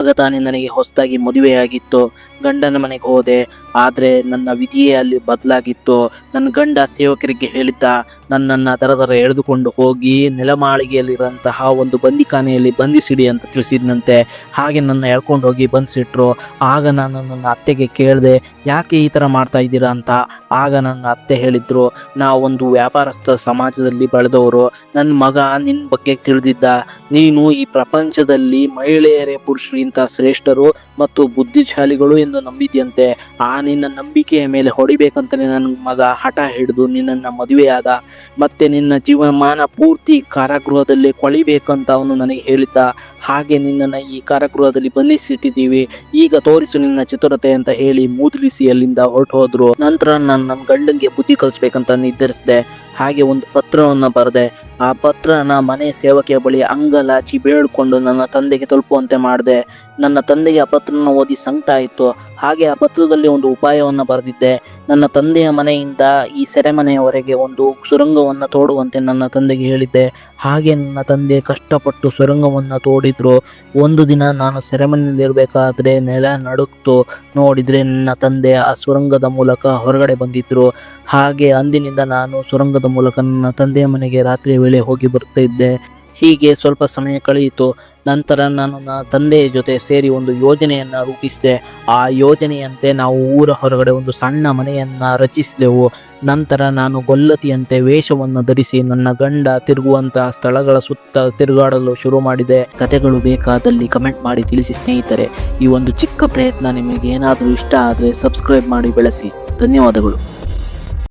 ಆಗ ತಾನೇ ನನಗೆ ಹೊಸದಾಗಿ ಮದುವೆಯಾಗಿತ್ತು. ಗಂಡನ ಮನೆಗೆ ಹೋದೆ. ಆದರೆ ನನ್ನ ವಿಧಿಯೇ ಅಲ್ಲಿ ಬದಲಾಗಿತ್ತು. ನನ್ನ ಗಂಡ ಸೇವಕರಿಗೆ ಹೇಳಿದ್ದ, ನನ್ನನ್ನು ದರ ದರ ಎಳೆದುಕೊಂಡು ಹೋಗಿ ನೆಲಮಾಳಿಗೆಯಲ್ಲಿರುವಂತಹ ಒಂದು ಬಂದಿಖಾನೆಯಲ್ಲಿ ಬಂಧಿಸಿಡಿ ಅಂತ ತಿಳಿಸಿದ್ನಂತೆ. ಹಾಗೆ ನನ್ನ ಎಳ್ಕೊಂಡು ಹೋಗಿ ಬಂಧಿಸಿಟ್ರು. ಆಗ ನಾನು ನನ್ನ ಅತ್ತೆಗೆ ಕೇಳಿದೆ, ಯಾಕೆ ಈ ಥರ ಮಾಡ್ತಾ ಇದ್ದೀರಾ ಅಂತ? ಆಗ ನನ್ನ ಅತ್ತೆ ಹೇಳಿದ್ರು ನಾವೊಂದು ವ್ಯಾಪಾರಸ್ಥ ಸಮಾಜದಲ್ಲಿ ಬೆಳೆದವರು. ನನ್ನ ಮಗ ನಿನ್ನ ಬಗ್ಗೆ ತಿಳಿದಿದ್ದ. ನೀನು ಈ ಪ್ರಪಂಚದಲ್ಲಿ ಮಹಿಳೆಯರೇ ಪುರುಷರಿಗಿಂತ ಶ್ರೇಷ್ಠರು ಮತ್ತು ಬುದ್ಧಿಶಾಲಿಗಳು ಎಂದು ನಂಬಿದ್ಯಂತೆ ಆ ನಿನ್ನ ನಂಬಿಕೆಯ ಮೇಲೆ ಹೊಡಿಬೇಕಂತಲೇ ನನ್ನ ಮಗ ಹಠ ಹಿಡಿದು ನಿನ್ನನ್ನು ಮದುವೆಯಾದ, ಮತ್ತೆ ನಿನ್ನ ಜೀವಮಾನ ಪೂರ್ತಿ ಕಾರಾಗೃಹದಲ್ಲಿ ಕೊಳಿಬೇಕಂತ ಅವನು ನನಗೆ ಹೇಳಿದ್ದ. ಹಾಗೆ ನಿನ್ನನ್ನು ಈ ಕಾರಾಗೃಹದಲ್ಲಿ ಬಂಧಿಸಿಟ್ಟಿದ್ದೀವಿ. ಈಗ ತೋರಿಸು ನಿನ್ನ ಚತುರತೆ ಅಂತ ಹೇಳಿ ಮೂದಲಿಸಿ ಅಲ್ಲಿಂದ ಹೊರಟು ಹೋದ್ರು ನಂತರ ನಾನು ನನ್ನ ಗಂಡನಿಗೆ ಬುದ್ಧಿ ಕಲಿಸ್ಬೇಕಂತ ನಿರ್ಧರಿಸಿದೆ. ಹಾಗೆ ಒಂದು ಪತ್ರವನ್ನು ಬರೆದೆ. ಆ ಪತ್ರನ ಮನೆ ಸೇವಕಿಯ ಬಳಿ ಅಂಗಲಾಚಿ ಬೇಡಿಕೊಂಡು ನನ್ನ ತಂದೆಗೆ ತಲುಪುವಂತೆ ಮಾಡಿದೆ. ನನ್ನ ತಂದೆಗೆ ಆ ಪತ್ರನ ಓದಿ ಸಂಕಟ ಆಯಿತು. ಹಾಗೆ ಆ ಪತ್ರದಲ್ಲಿ ಒಂದು ಉಪಾಯವನ್ನು ಬರೆದಿದ್ದೆ. ನನ್ನ ತಂದೆಯ ಮನೆಯಿಂದ ಈ ಸೆರೆಮನೆಯವರೆಗೆ ಒಂದು ಸುರಂಗವನ್ನು ತೋಡುವಂತೆ ನನ್ನ ತಂದೆಗೆ ಹೇಳಿದ್ದೆ. ಹಾಗೆ ನನ್ನ ತಂದೆ ಕಷ್ಟಪಟ್ಟು ಸುರಂಗವನ್ನು ತೋಡಿದ್ರು ಒಂದು ದಿನ ನಾನು ಸೆರೆಮನೆಯಲ್ಲಿರಬೇಕಾದ್ರೆ ನೆಲ ನಡುಕ್ತು ನೋಡಿದ್ರೆ ನನ್ನ ತಂದೆ ಆ ಸುರಂಗದ ಮೂಲಕ ಹೊರಗಡೆ ಬಂದಿದ್ರು. ಹಾಗೆ ಅಂದಿನಿಂದ ನಾನು ಸುರಂಗದ ಮೂಲಕ ನನ್ನ ತಂದೆಯ ಮನೆಗೆ ರಾತ್ರಿ ವೇಳೆ ಹೋಗಿ ಬರ್ತಾ ಇದ್ದೆ ಹೀಗೆ ಸ್ವಲ್ಪ ಸಮಯ ಕಳೆಯಿತು. ನಂತರ ನಾನು ನನ್ನ ತಂದೆಯ ಜೊತೆ ಸೇರಿ ಒಂದು ಯೋಜನೆಯನ್ನು ರೂಪಿಸಿದೆ. ಆ ಯೋಜನೆಯಂತೆ ನಾವು ಊರ ಹೊರಗಡೆ ಒಂದು ಸಣ್ಣ ಮನೆಯನ್ನು ರಚಿಸಿದೆವು. ನಂತರ ನಾನು ಗೊಲ್ಲತಿಯಂತೆ ವೇಷವನ್ನು ಧರಿಸಿ ನನ್ನ ಗಂಡ ತಿರುಗುವಂತಹ ಸ್ಥಳಗಳ ಸುತ್ತ ತಿರುಗಾಡಲು ಶುರು ಮಾಡಿದೆ. ಕತೆಗಳು ಬೇಕಾದಲ್ಲಿ ಕಮೆಂಟ್ ಮಾಡಿ ತಿಳಿಸಿ ಸ್ನೇಹಿತರೆ. ಈ ಒಂದು ಚಿಕ್ಕ ಪ್ರಯತ್ನ ನಿಮಗೆ ಏನಾದರೂ ಇಷ್ಟ ಆದರೆ ಸಬ್ಸ್ಕ್ರೈಬ್ ಮಾಡಿ ಬೆಳೆಸಿ. ಧನ್ಯವಾದಗಳು.